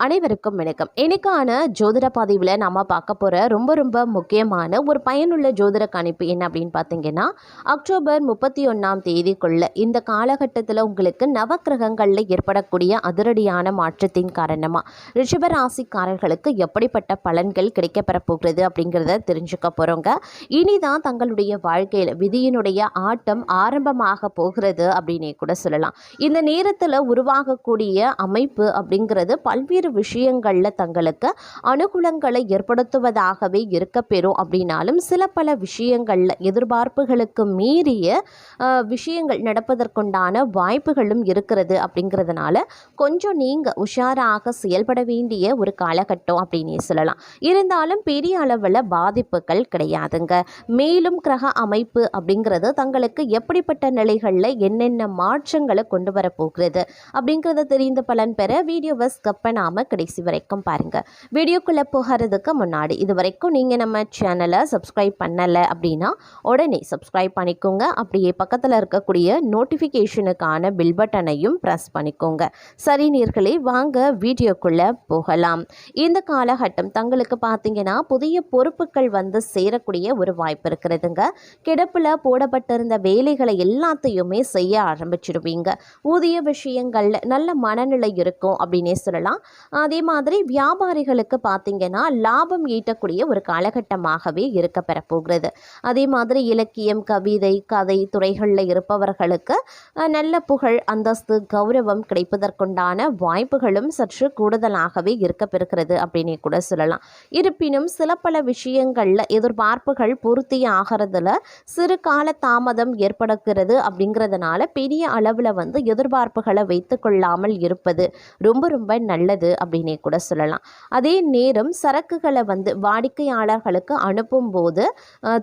அனைவருக்கும் வணக்கம். இன்னைக்கான ஜோதிட பதிவில் நம்ம பார்க்க போகிற ரொம்ப ரொம்ப முக்கியமான ஒரு பயனுள்ள ஜோதிட கணிப்பு என்ன அப்படின்னு பார்த்தீங்கன்னா அக்டோபர் முப்பத்தி ஒன்றாம் தேதிக்குள்ள இந்த காலகட்டத்தில் உங்களுக்கு நவக்கிரகங்களில் ஏற்படக்கூடிய அதிரடியான மாற்றத்தின் காரணமாக ரிஷபராசிக்காரர்களுக்கு எப்படிப்பட்ட பலன்கள் கிடைக்கப்பெற போகிறது அப்படிங்கிறத தெரிஞ்சுக்க போகிறோங்க இனிதான் தங்களுடைய வாழ்க்கையில் விதியினுடைய ஆட்டம் ஆரம்பமாக போகிறது அப்படின்னே கூட சொல்லலாம். இந்த நேரத்தில் உருவாகக்கூடிய அமைப்பு அப்படிங்கிறது பல்வேறு விஷயங்களில் தங்களுக்கு அனுகூலங்களை ஏற்படுத்துவதாகவே இருக்க பெறும் அப்படின்னாலும் சில பல விஷயங்களில் எதிர்பார்ப்புகளுக்கு மீறிய விஷயங்கள் நடப்பதற்குண்டான வாய்ப்புகளும் இருக்கிறது அப்படிங்கிறதுனால கொஞ்சம் நீங்கள் உஷாராக செயல்பட வேண்டிய ஒரு காலகட்டம் அப்படின்னே சொல்லலாம். இருந்தாலும் பெரிய அளவில் பாதிப்புகள் கிடையாதுங்க. மேலும் கிரக அமைப்பு அப்படிங்கிறது தங்களுக்கு எப்படிப்பட்ட நிலைகளில் என்னென்ன மாற்றங்களை கொண்டு வரப்போகிறது அப்படிங்கிறத தெரிந்த பலன் பெற வீடியோவை ஸ்கப் பண்ணாமல் கடைசி வரைக்கும் பாருங்கள் வீடியோக்குள்ளே போகிறதுக்கு முன்னாடி இது வரைக்கும் நீங்கள் நம்ம சேனலை சப்ஸ்கிரைப் பண்ணலை அப்படின்னா உடனே சப்ஸ்கிரைப் பண்ணிக்கோங்க. அப்படியே பக்கத்தில் இருக்கக்கூடிய நோட்டிஃபிகேஷனுக்கான பில் பட்டனையும் ப்ரெஸ் பண்ணிக்கோங்க. சரி நீர்களே வாங்க வீடியோக்குள்ளே போகலாம். இந்த காலகட்டம் தங்களுக்கு பார்த்தீங்கன்னா புதிய பொறுப்புகள் வந்து சேரக்கூடிய ஒரு வாய்ப்பு இருக்கிறதுங்க. கிடப்பில் போடப்பட்டிருந்த வேலைகளை எல்லாத்தையுமே செய்ய ஆரம்பிச்சிடுவீங்க ஊதிய விஷயங்களில் நல்ல மனநிலை இருக்கும் அப்படின்னே சொல்லலாம். அதே மாதிரி வியாபாரிகளுக்கு பார்த்தீங்கன்னா லாபம் ஈட்டக்கூடிய ஒரு காலகட்டமாகவே இருக்க பெறப்போகிறது. அதே மாதிரி இலக்கியம் கவிதை கதை துறைகளில் இருப்பவர்களுக்கு நல்ல புகழ் அந்தஸ்து கௌரவம் கிடைப்பதற்குண்டான வாய்ப்புகளும் சற்று கூடுதலாகவே இருக்க பெறுகிறது அப்படின்னே கூட சொல்லலாம். இருப்பினும் சில பல விஷயங்களில் எதிர்பார்ப்புகள் பூர்த்தி ஆகிறதுல சிறு கால தாமதம் ஏற்படுகிறது அப்படிங்கிறதுனால பெரிய அளவில் வந்து எதிர்பார்ப்புகளை வைத்து கொள்ளாமல் இருப்பது ரொம்ப ரொம்ப நல்லது அப்படின்னே கூட சொல்லலாம். அதே நேரம் சரக்குகளை வந்து வாடிக்கையாளர்களுக்கு அனுப்பும் போது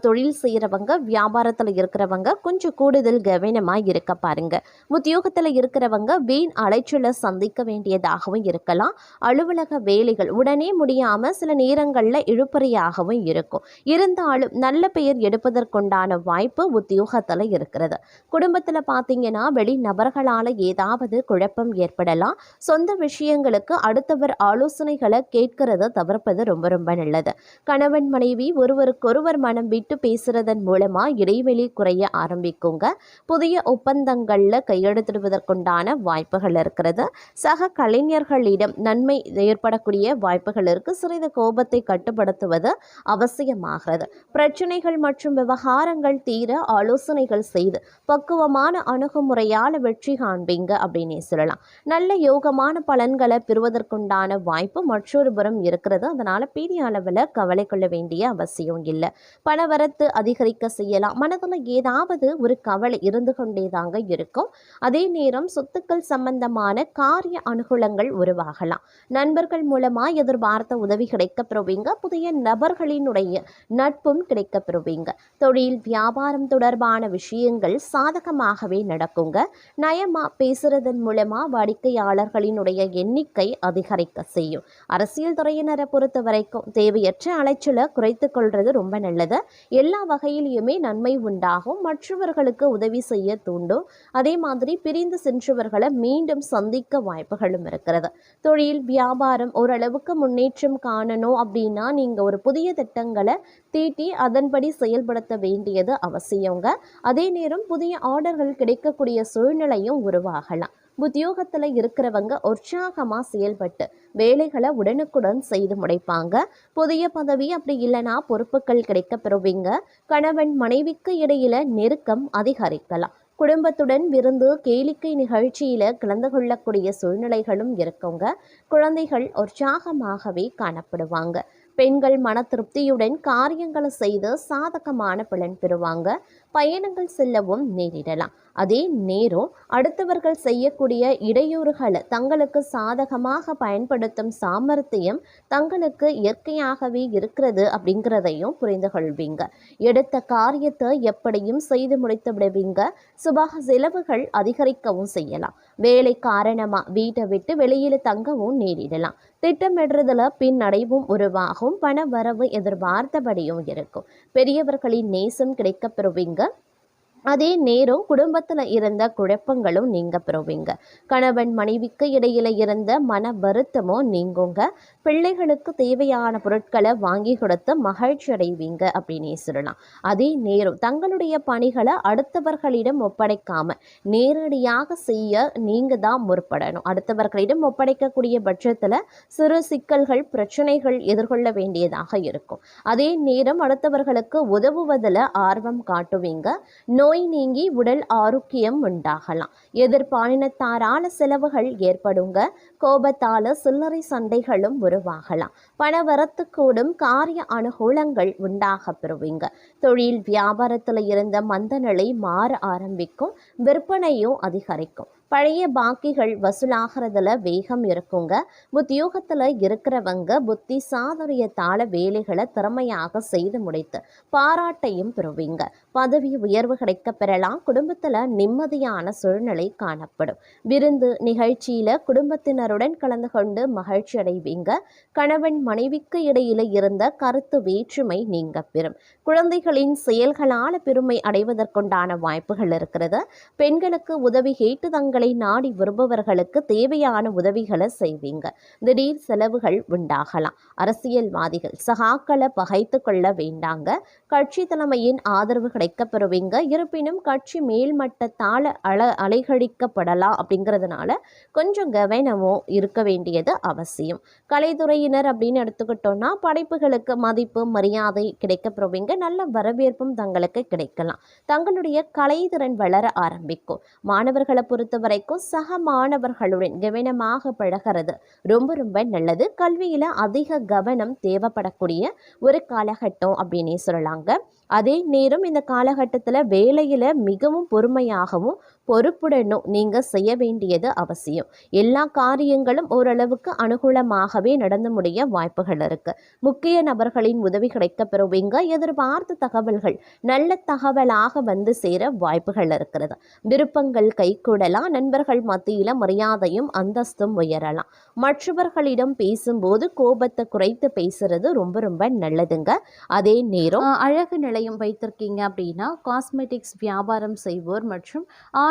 தொழில் செய்கிறவங்க வியாபாரத்தில் இருக்கிறவங்க கொஞ்சம் கூடுதல் கவனமாக இருக்க பாருங்க. உத்தியோகத்தில் இருக்கிறவங்க வீண் அலைச்சலை சந்திக்க வேண்டியதாகவும் இருக்கலாம். அலுவலக வேலைகள் உடனே முடியாமல் சில நேரங்களில் இழுப்பறையாகவும் இருக்கும். இருந்தாலும் நல்ல பெயர் எடுப்பதற்குண்டான வாய்ப்பு உத்தியோகத்தில் இருக்கிறது. குடும்பத்தில் பார்த்தீங்கன்னா வெளி நபர்களால் ஏதாவது குழப்பம் ஏற்படலாம். சொந்த விஷயங்களுக்கு அடுத்தவர் ஆலோசனைகளை கேட்கிறத தவிர்ப்பது ரொம்ப ரொம்ப நல்லது. கணவன் மனைவி ஒருவருக்கொருவர் மனம் விட்டு பேசுறதன் மூலமா இடைவெளி குறைய ஆரம்பிக்குங்க. புதிய ஒப்பந்தங்களில் கையெழுத்திடுவதற்குண்டான வாய்ப்புகள் இருக்கிறது. சக கலைஞர்களிடம் நன்மை ஏற்படக்கூடிய வாய்ப்புகள் இருக்கு. சிறிது கோபத்தை கட்டுப்படுத்துவது அவசியமாகிறது. பிரச்சனைகள் மற்றும் விவகாரங்கள் தீர ஆலோசனைகள் செய்து பக்குவமான அணுகுமுறையால் வெற்றி காண்பீங்க அப்படின்னே சொல்லலாம். நல்ல யோகமான பலன்களை பெறுவதற்கு பெறுவதற்குண்டான வாய்ப்பு மற்றொரு புறம் இருக்கிறது. அதனால் பெரிய அளவில் கவலை கொள்ள வேண்டிய அவசியம் இல்லை. பணவரத்து அதிகரிக்க செய்யலாம். மனதில் ஏதாவது ஒரு கவலை இருந்து கொண்டே தாங்க இருக்கும். அதே நேரம் சொத்துக்கள் சம்பந்தமான காரிய அனுகூலங்கள் உருவாகலாம். நண்பர்கள் மூலமா எதிர்பார்த்த உதவி கிடைக்க பெறுவீங்க புதிய நபர்களினுடைய நட்பும் கிடைக்க பெறுவீங்க தொழில் வியாபாரம் தொடர்பான விஷயங்கள் சாதகமாகவே நடக்குங்க. நயமா பேசுறதன் மூலமா வாடிக்கையாளர்களினுடைய எண்ணிக்கை அதிகரிக்க செய்யும் அரசியல் துறையினரை பொறுத்த வரைக்கும் தேவையற்ற அலைச்சலை குறைத்து கொள்வது ரொம்ப நல்லது. எல்லா வகையிலையுமே நன்மை உண்டாகும். மற்றவர்களுக்கு உதவி செய்ய தூண்டும். அதே மாதிரி பிரிந்து சென்றவர்களை மீண்டும் சந்திக்க வாய்ப்புகளும் இருக்கிறது. தொழில் வியாபாரம் ஓரளவுக்கு முன்னேற்றம் காணணும் அப்படின்னா நீங்கள் ஒரு புதிய திட்டங்களை தீட்டி அதன்படி செயல்படுத்த வேண்டியது அவசியங்க. அதே நேரம் புதிய ஆர்டர்கள் கிடைக்கக்கூடிய சூழ்நிலையும் உருவாகலாம். உத்தியோகத்தில் இருக்கிறவங்க உற்சாகமாக செயல்பட்டு வேலைகளை உடனுக்குடன் செய்து முடிப்பாங்க. புதிய பதவி அப்படி இல்லைன்னா பொறுப்புகள் கிடைக்க பெறுவீங்க கணவன் மனைவிக்கு இடையில நெருக்கம் அதிகரிக்கலாம். குடும்பத்துடன் விருந்து கேளிக்கை நிகழ்ச்சியில் கலந்து கொள்ளக்கூடிய சூழ்நிலைகளும் இருக்குங்க. குழந்தைகள் உற்சாகமாகவே காணப்படுவாங்க. பெண்கள் மன திருப்தியுடன் காரியங்களை செய்து சாதகமான பலன் பெறுவாங்க. பயணங்கள் செல்லவும் நேரிடலாம். அதே நேரம் அடுத்தவர்கள் செய்யக்கூடிய இடையூறுகளை தங்களுக்கு சாதகமாக பயன்படுத்தும் சாமர்த்தியம் தங்களுக்கு இயற்கையாகவே இருக்கிறது அப்படிங்கிறதையும் புரிந்து கொள்வீங்க. எடுத்த காரியத்தை எப்படியும் செய்து முடித்து விடுவீங்க. சுபாக செலவுகள் அதிகரிக்கவும் செய்யலாம். வேலை காரணமா வீட்டை விட்டு வெளியில தங்கவும் நேரிடலாம். திட்டமிடுறதுல பின்னடைவும் உருவாகும். பண வரவு எதிர்பார்த்தபடியும் இருக்கும். பெரியவர்களின் நேசம் கிடைக்கப்பெறுவீங்க பெறுவீங்க அதே நேரம் குடும்பத்தில் இருந்த குழப்பங்களும் நீங்க பெறுவீங்க. கணவன் மனைவிக்கு இடையில இருந்த மன வருத்தமும் நீங்குங்க. பிள்ளைகளுக்கு தேவையான பொருட்களை வாங்கி கொடுத்து மகிழ்ச்சி அடைவீங்க அப்படின்னே சொல்லலாம். அதே நேரம் தங்களுடைய பணிகளை அடுத்தவர்களிடம் ஒப்படைக்காம நேரடியாக செய்ய நீங்க தான் முற்படணும். அடுத்தவர்களிடம் ஒப்படைக்கக்கூடிய பட்சத்தில் சிறு சிக்கல்கள் பிரச்சனைகள் எதிர்கொள்ள வேண்டியதாக இருக்கும். அதே நேரம் அடுத்தவர்களுக்கு உதவுவதில் ஆர்வம் காட்டுவீங்க. நோய் நீங்கி உடல் ஆரோக்கியம் உண்டாகலாம். எதிர்பாலினத்தாரால செலவுகள் ஏற்படுங்க. கோபத்தால சில்லறை சண்டைகளும் உருவாகலாம். பணவரத்து கூடும் காரிய அனுகூலங்கள் உண்டாக பெறுவீங்க. தொழில் வியாபாரத்தில் இருந்த மந்த நிலை மாற ஆரம்பிக்கும். விற்பனையும் அதிகரிக்கும். பழைய பாக்கிகள் வசூலாகிறதுல வேகம் இருக்குங்க. உத்தியோகத்தில் இருக்கிறவங்க புத்தி சாதுரியத்தால வேலைகளை திறமையாக செய்து முடித்து பாராட்டையும் பெறுவீங்க. பதவி உயர்வு கிடைக்க பெறலாம். குடும்பத்தில் நிம்மதியான சூழ்நிலை காணப்படும். விருந்து நிகழ்ச்சியில் குடும்பத்தினருடன் கலந்து கொண்டு மகிழ்ச்சி அடைவீங்க. கணவன் மனைவிக்கு இடையில இருந்த கருத்து வேற்றுமை நீங்க பெறும். குழந்தைகளின் செயல்களால் பெருமை அடைவதற்குண்டான வாய்ப்புகள் இருக்கிறது. பெண்களுக்கு உதவி கேட்டு தங்க நாடி வருபவர்களுக்கு தேவையான உதவிகளை செய்வீங்க. திடீர் செலவுகள் உண்டாகலாம். அரசியல்வாதிகள் சகாக்களை பகைத்து கொள்ள வேண்டாங்க. கட்சி தலைமையின் ஆதரவு கிடைக்கப் பெறுவீங்க இருப்பினும் கட்சி மேல்மட்டத்தால் அல அலைகழிக்கப்படலாம் அப்படிங்கிறதுனால கொஞ்சம் கவனமும் இருக்க வேண்டியது அவசியம். கலைத்துறையினர் அப்படின்னு எடுத்துக்கிட்டோம்னா படைப்புகளுக்கு மதிப்பு மரியாதை கிடைக்கப் பெறுவீங்க நல்ல வரவேற்பும் தங்களுக்கு கிடைக்கலாம். தங்களுடைய கலைத்திறன் வளர ஆரம்பிக்கும். மாணவர்களை பொறுத்தவரை வரைக்கும் சக மாணவர்களுடன் கவனமாக பழகிறது. ரொம்ப ரொம்ப நல்லது. கல்வியில் அதிக கவனம் தேவைப்படக்கூடிய ஒரு காலகட்டம் அப்படின்னே சொல்லலாங்க. அதே நேரம் இந்த காலகட்டத்தில் வேலையில் மிகவும் பொறுமையாகவும் பொறுப்புடனும் நீங்கள் செய்ய வேண்டியது அவசியம். எல்லா காரியங்களும் ஓரளவுக்கு அனுகூலமாகவே நடந்து முடிய வாய்ப்புகள் இருக்கு. முக்கிய நபர்களின் உதவி கிடைக்க பெறுவீங்க எதிர்பார்த்த தகவல்கள் நல்ல தகவலாக வந்து சேர வாய்ப்புகள் இருக்கிறது. விருப்பங்கள் கைகூடலாம் நண்பர்கள் மத்தியில் மரியாதையும் அந்தஸ்தும் உயரலாம். மற்றவர்களிடம் பேசும்போது கோபத்தை குறைத்து பேசுறது ரொம்ப ரொம்ப நல்லதுங்க. அதே நேரம் அழகு நிலையம் வைத்திருக்கீங்க அப்படின்னா காஸ்மெட்டிக்ஸ் வியாபாரம் செய்வோர் மற்றும்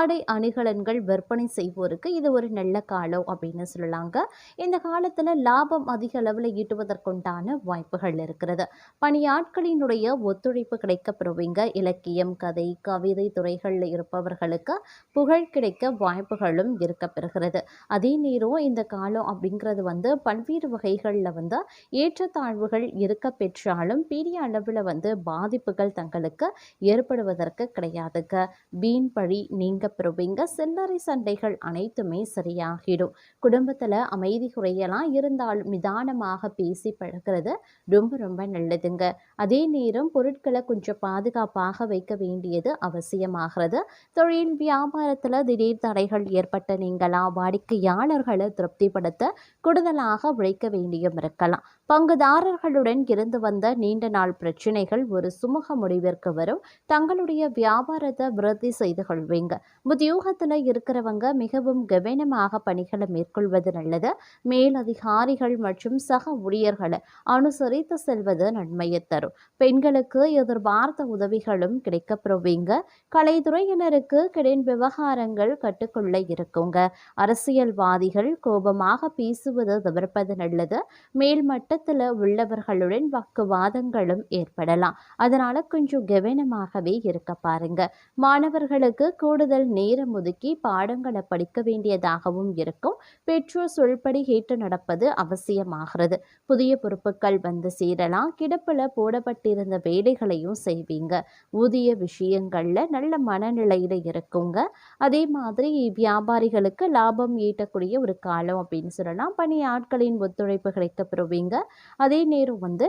ஆடை அணிகலன்கள் விற்பனை செய்வோருக்கு இது ஒரு நல்ல காலம் அப்படின்னு சொல்லலாங்க. இந்த காலத்தில் லாபம் அதிக அளவில் ஈட்டுவதற்குண்டான வாய்ப்புகள் இருக்கிறது. பணியாட்களினுடைய ஒத்துழைப்பு கிடைக்க பெறுவீங்க இலக்கியம் கதை கவிதை துறைகளில் இருப்பவர்களுக்கு புகழ் கிடைக்க வாய்ப்புகளும் இருக்க பெறுகிறது அதே நேரம் இந்த காலம் அப்படிங்கிறது வந்து பல்வேறு வகைகளில் வந்து ஏற்றத்தாழ்வுகள் இருக்க பெற்றாலும் பெரிய அளவில் வந்து பாதிப்புகள் தங்களுக்கு ஏற்படுவதற்கு கிடையாதுங்க. வீண் பழி நீங்க பெறுவீங்க சில்லறை சண்டைகள் அனைத்துமே சரியாகிடும். குடும்பத்தில் அமைதி குறையலாம். இருந்தாலும் நிதானமாக பேசி பழகிறது ரொம்ப ரொம்ப நல்லதுங்க. அதே நேரம் பொருட்களை கொஞ்சம் பாதுகாப்பாக வைக்க வேண்டியது அவசியமாகிறது. தொழில் வியாபாரத்தில் திடீர் தடைகள் ஏற்பட்ட நீங்களா வாடிக்கையாளர்களை திருப்திப்படுத்த கூடுதலாக உழைக்க வேண்டியும் இருக்கலாம். பங்குதாரர்களுடன் இருந்து வந்த நீண்ட நாள் பிரச்சனைகள் ஒரு சுமூக முடிவிற்கு வரும். தங்களுடைய வியாபாரத்தை விருத்தி செய்து கொள்வீங்க. உத்தியோகத்தில் இருக்கிறவங்க மிகவும் கவனமாக பணிகளை மேற்கொள்வது நல்லது. மேலதிகாரிகள் மற்றும் சக ஊழியர்களை அனுசரித்து செல்வது நன்மையை தரும். பெண்களுக்கு எதிர்பார்த்த உதவிகளும் கிடைக்கப்பெறுவீங்க. கலைத்துறையினருக்கு கிடன் விவகாரங்கள் கட்டுக்குள்ள இருக்குங்க. அரசியல்வாதிகள் கோபமாக பேசுவது தவிர்ப்பது நல்லது. மேல்மட்ட மட்டத்தில் உள்ளவர்களுடன் வாக்குவாதங்களும் ஏற்படலாம். அதனால் கொஞ்சம் கவனமாகவே இருக்க பாருங்க. மாணவர்களுக்கு கூடுதல் நேரம் ஒதுக்கி பாடங்களை படிக்க வேண்டியதாகவும் இருக்கும். பெற்றோர் சொல்படி ஏற்று நடப்பது அவசியமாகிறது. புதிய பொறுப்புகள் வந்து சேரலாம். கிடப்பில் போடப்பட்டிருந்த வேலைகளையும் செய்வீங்க. ஊதிய விஷயங்களில் நல்ல மனநிலையில் இருக்குங்க. அதே மாதிரி வியாபாரிகளுக்கு லாபம் ஈட்டக்கூடிய ஒரு காலம் அப்படின்னு சொல்லலாம். பணி ஆட்களின் ஒத்துழைப்பு கிடைக்க பெறுவீங்க. அதே நேரம் வந்து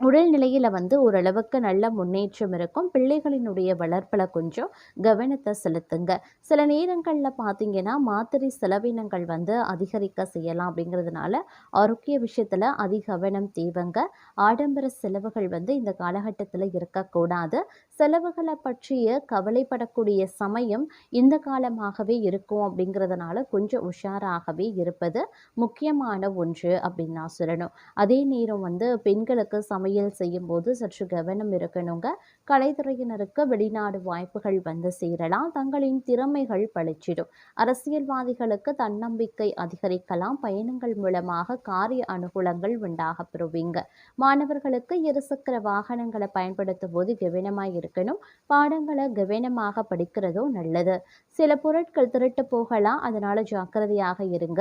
உடல்நிலையில் வந்து ஓரளவுக்கு நல்ல முன்னேற்றம் இருக்கும். பிள்ளைகளினுடைய வளர்ப்பில் கொஞ்சம் கவனத்தை செலுத்துங்க. சில நேரங்களில் பார்த்தீங்கன்னா மாத்திரை செலவினங்கள் வந்து அதிகரிக்க செய்யலாம் அப்படிங்கிறதுனால ஆரோக்கிய விஷயத்தில் அதிக கவனம் தேவைங்க. ஆடம்பர செலவுகள் வந்து இந்த காலகட்டத்தில் இருக்கக்கூடாது. செலவுகளை பற்றிய கவலைப்படக்கூடிய சமயம் இந்த காலமாகவே இருக்கும் அப்படிங்கிறதுனால கொஞ்சம் உஷாராகவே இருப்பது முக்கியமான ஒன்று அப்படின்னு நான் சொல்லணும். அதே நேரம் வந்து பெண்களுக்கு சமையல் செய்யும்போது சற்று கவனம் இருக்கணுங்க. கலைத்துறையினருக்கு வெளிநாடு வாய்ப்புகள் வந்து சேரலாம். தங்களின் திறமைகள் பளிச்சிடும். அரசியல்வாதிகளுக்கு தன்னம்பிக்கை அதிகரிக்கலாம். பயணங்கள் மூலமாக காரிய அனுகூலங்கள் உண்டாக பெறுவீங்க. மாணவர்களுக்கு இருசக்கர வாகனங்களை பயன்படுத்தும் போது கவனமாக இருக்கணும் பாடங்களை கவனமாக படிக்கிறதும் நல்லது. சில பொருட்கள் திருட்டு போகலாம் அதனால ஜாக்கிரதையாக இருங்க.